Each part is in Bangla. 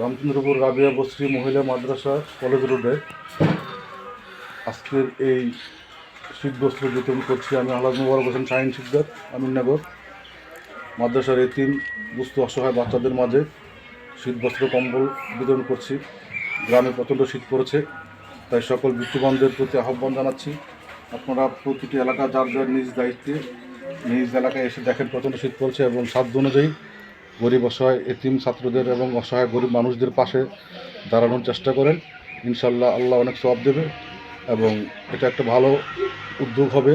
রামচন্দ্রপুর রাবিয়া বস্রী মহিলা মাদ্রাসা কলেজ রোডে আজকের এই শীত বস্ত্র বিতরণ করছি আমি আলাদ মুবারক হোসেন, শাহিন শিকদার আমিননগর মাদ্রাসার তিন দুস্থ অসহায় বাচ্চাদের মাঝে শীত বস্ত্র কম্বল বিতরণ করছি। গ্রামে প্রচণ্ড শীত পড়েছে, তাই সকল বিত্তবানদের প্রতি আহ্বান জানাচ্ছি। আপনারা প্রতিটি এলাকা যার যার নিজ দায়িত্বে নিজ এলাকায় এসে দেখেন প্রচণ্ড শীত পড়ছে এবং সাধ্য অনুযায়ী গরিব, অসহায়, এতিম ছাত্রদের এবং অসহায় গরিব মানুষদের পাশে দাঁড়ানোর চেষ্টা করেন। ইনশাল্লাহ আল্লাহ অনেক সব দেবে এবং এটা একটা ভালো উদ্যোগ হবে।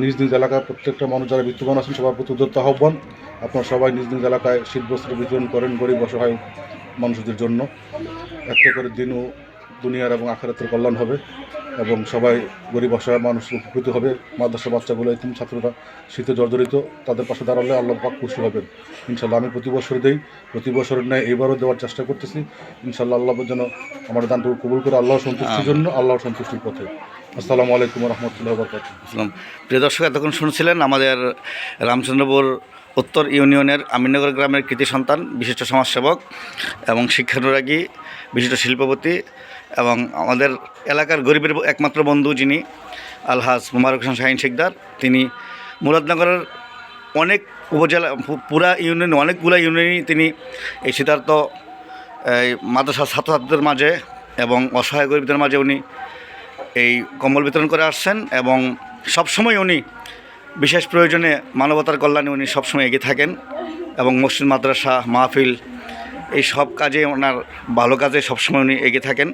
নিজ নিজ এলাকায় প্রত্যেকটা মানুষ যারা বিত্তবান আছেন, সবার প্রতি উদ্যোক্তা আহ্বান। আপনারা সবাই নিজ নিজ এলাকায় শীত বস্ত্র বিতরণ করেন গরিব, অসহায় মানুষদের জন্য। একটা করে দিনও দুনিয়ার এবং আখেরাতের কল্যাণ হবে এবং সবাই গরিব অসহায় মানুষ উপকৃত হবে। মাদ্রাসা বাচ্চাগুলো এতিম ছাত্ররা শীতে জর্জরিত তাদের পাশে দাঁড়ালে আল্লাহ পাক খুশি হবেন। ইনশাল্লাহ আমি প্রতি বছর দেই প্রতি বছরের ন্যায় এবারও দেওয়ার চেষ্টা করতেছি। ইনশাল্লাহ আল্লাহ যেন আমার দানটুকু কবুল করে আল্লাহ সন্তুষ্টির জন্য আল্লাহর সন্তুষ্টির পথে। আসসালামু আলাইকুম রহমতুল্লাহ বরকাত প্রিয় দর্শক এতক্ষণ শুনছিলেন আমাদের রামচন্দ্রপুর উত্তর ইউনিয়নের আমিনগর গ্রামের কৃতি সন্তান, বিশিষ্ট সমাজসেবক এবং শিক্ষানুরাগী, বিশিষ্ট শিল্পপতি এবং আমাদের এলাকার গরিবের একমাত্র বন্ধু যিনি আলহাজ মুবারক হোসেন শাহিন শিকদার। তিনি মুরাদনগরের অনেক উপজেলা, পুরা ইউনিয়ন অনেকগুলো ইউনিয়নই তিনি এই শীতার্থ, এই মাদ্রাসা ছাত্রছাত্রীদের মাঝে এবং অসহায় গরিবদের মাঝে উনি এই কম্বল বিতরণ করে আসছেন এবং সবসময় উনি বিশেষ প্রয়োজনে মানবতার কল্যাণে উনি সবসময় এগিয়ে থাকেন এবং মসজিদ, মাদ্রাসা, মাহফিল, এই সব কাজে ওনার ভালো কাজে সবসময় উনি এগিয়ে থাকেন।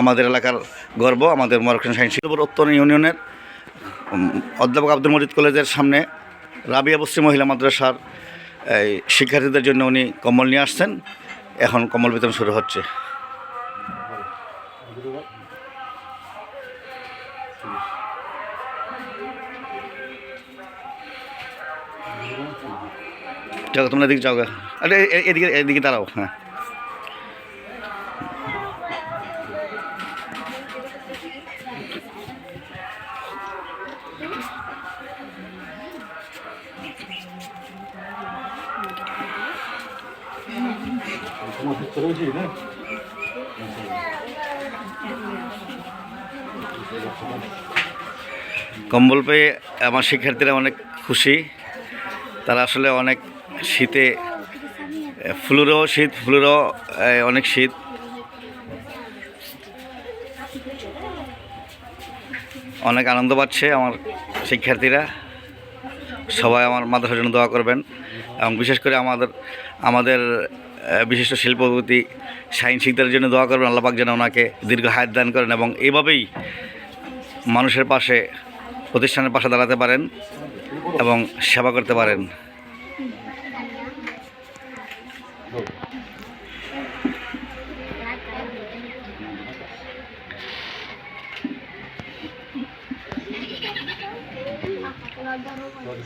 আমাদের এলাকার গর্ব, আমাদের মরক্ষণ সাইন্স উত্তর ইউনিয়নের অধ্যাপক আব্দুল মজিদ কলেজের সামনে রাবিয়া বস্তি মহিলা মাদ্রাসার, এই, শিক্ষার্থীদের জন্য উনি কম্বল নিয়ে আসছেন। এখন কম্বল বিতরণ শুরু হচ্ছে। চলো তোমরা এদিকে যাও। আরে এদিকে এদিকে দাঁড়াও হ্যাঁ কম্বল পেয়ে আমার শিক্ষার্থীরা অনেক খুশি তারা আসলে অনেক শীতে ফ্লুরও শীত, ফ্লুরও অনেক শীত। অনেক আনন্দ পাচ্ছে আমার শিক্ষার্থীরা। সবাই আমার মাদ্রাসার জন্য দোয়া করবেন। এবং বিশেষ করে আমাদের আমাদের বিশিষ্ট শিল্পপতি সাইন শিকদারের জন্য দোয়া করবেন। আল্লাপাক যেন ওনাকে দীর্ঘ হায়াত দান করেন এবং এইভাবেই মানুষের পাশে, প্রতিষ্ঠানের পাশে দাঁড়াতে পারেন। এবং সেবা করতে পারেন। তোমার